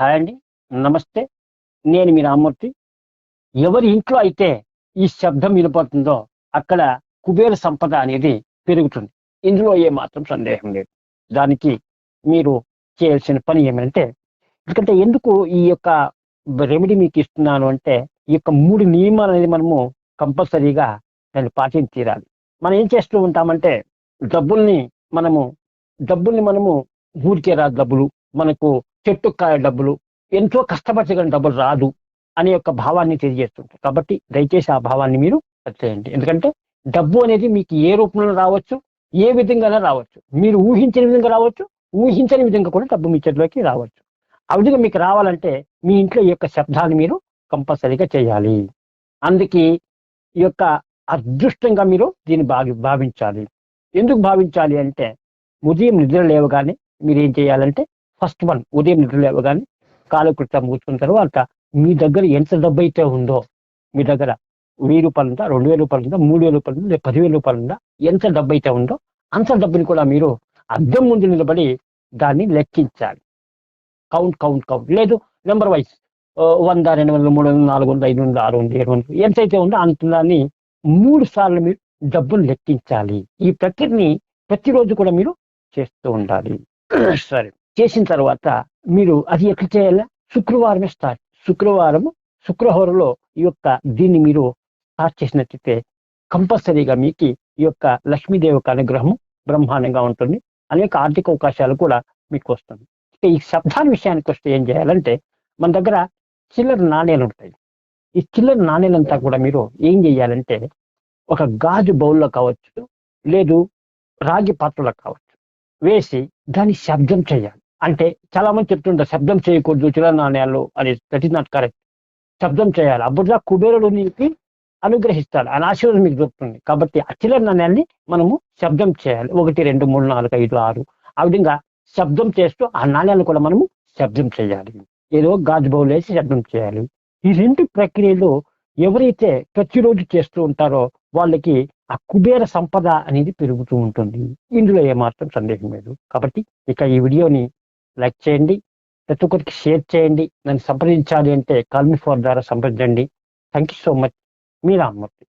Hi అండి నమస్తే. నేను మీ రామ్మూర్తి. ఎవరి ఇంట్లో అయితే ఈ శబ్దం వినపడుతుందో అక్కడ కుబేర సంపద అనేది పెరుగుతుంది. ఇందులో ఏ మాత్రం సందేహం లేదు. దానికి మీరు చేయాల్సిన పని ఏమంటే ఎందుకంటే ఎందుకు ఈ యొక్క రెమెడీ మీకు ఇస్తున్నాను అంటే ఈ యొక్క మూడు నియమాలు అనేది మనము కంపల్సరీగా దాన్ని పాటించి తీరాలి. మనం ఏం చేస్తూ ఉంటామంటే డబ్బుల్ని మనము డబ్బుల్ని మనము ఊరికే రా డబ్బులు మనకు చెట్టు కాయ డబ్బులు ఎంతో కష్టపడితే డబ్బులు రాదు అనే యొక్క భావాన్ని తెలియజేస్తుంటారు. కాబట్టి దయచేసి ఆ భావాన్ని మీరు చేయండి ఎందుకంటే డబ్బు అనేది మీకు ఏ రూపంలో రావచ్చు ఏ విధంగా రావచ్చు. మీరు ఊహించిన విధంగా రావచ్చు ఊహించని విధంగా కూడా డబ్బు మీ చేతిలోకి రావచ్చు. ఆ విధంగా మీకు రావాలంటే మీ ఇంట్లో ఈ యొక్క శబ్దాన్ని మీరు కంపల్సరీగా చేయాలి. అందుకే ఈ యొక్క అదృష్టంగా మీరు దీన్ని భావి భావించాలి. ఎందుకు భావించాలి అంటే ఉదయం నిద్ర లేవగానే మీరు ఏం చేయాలంటే ఫస్ట్ వన్ ఉదయం నిద్ర లేవగానే కాలకృత్యం కూర్చున్న తర్వాత మీ దగ్గర ఎంత డబ్బు అయితే ఉందో మీ దగ్గర వెయ్యి రూపాయలు ఉందా రెండు వేల రూపాయలు ఉందా మూడు వేల రూపాయలు ఉందా లేదా పదివేల రూపాయలు ఉందా ఎంత డబ్బు అయితే ఉందో అంత డబ్బుని కూడా మీరు అద్దం ముందు నిలబడి దాన్ని లెక్కించాలి. Count count count. లేదు నెంబర్ వైజ్ వంద రెండు వందల మూడు వందల నాలుగు వందల ఐదు వందలు ఆరు వందలు ఏడు వందలు ఎంతైతే ఉందో అంత దాన్ని మూడు సార్లు మీరు డబ్బును లెక్కించాలి. ఈ ప్రక్రియని ప్రతిరోజు కూడా మీరు చేస్తూ ఉండాలి. సరే. చేసిన తర్వాత మీరు అది ఎట్లా చేయాలా? శుక్రవారమే స్టార్ట్ శుక్రవారం శుక్రవారంలో ఈ యొక్క దీన్ని మీరు స్టార్ట్ చేసినట్లయితే కంపల్సరీగా మీకు ఈ యొక్క లక్ష్మీదేవి యొక్క బ్రహ్మాండంగా ఉంటుంది. అనేక ఆర్థిక అవకాశాలు కూడా మీకు వస్తుంది. ఈ శబ్దాల విషయానికి వస్తే ఏం చేయాలంటే మన దగ్గర చిల్లర నాణేలు ఉంటాయి. ఈ చిల్లర నాణేలంతా కూడా మీరు ఏం చేయాలంటే ఒక గాజు బౌల్లో కావచ్చు లేదు రాగి పాత్రలో కావచ్చు వేసి దాన్ని శబ్దం చేయాలి. అంటే చాలా మంది చెప్తుంటారు శబ్దం చేయకూడదు చిల్లర నాణ్యాలు అని దట్ ఈస్ నాట్ కరెక్ట్ శబ్దం చేయాలి. అప్పుడు కుబేరుడు నీకు అనుగ్రహిస్తాడు. అని ఆశీర్వాదం మీకు దొరుకుతుంది. కాబట్టి ఆ చిల్లర నాణ్యాన్ని మనము శబ్దం చేయాలి. ఒకటి రెండు మూడు నాలుగు ఐదు ఆరు. ఆ విధంగా శబ్దం చేస్తూ ఆ నాణ్యాలను కూడా మనము శబ్దం చేయాలి. ఏదో గాజు బౌల్ వేసి శబ్దం చేయాలి. ఈ రెండు ప్రక్రియలు ఎవరైతే ప్రతిరోజు చేస్తూ ఉంటారో వాళ్ళకి ఆ కుబేర సంపద అనేది పెరుగుతూ ఉంటుంది. ఇందులో ఏమాత్రం సందేహం లేదు. కాబట్టి ఇక ఈ వీడియోని లైక్ చేయండి. ప్రతి ఒక్కరికి షేర్ చేయండి. నన్ను సంప్రదించాలి అంటే కాల్మి ఫోర్ ద్వారా సంప్రదించండి. థ్యాంక్ యూ సో మచ్ మీ రామ్మూర్తి.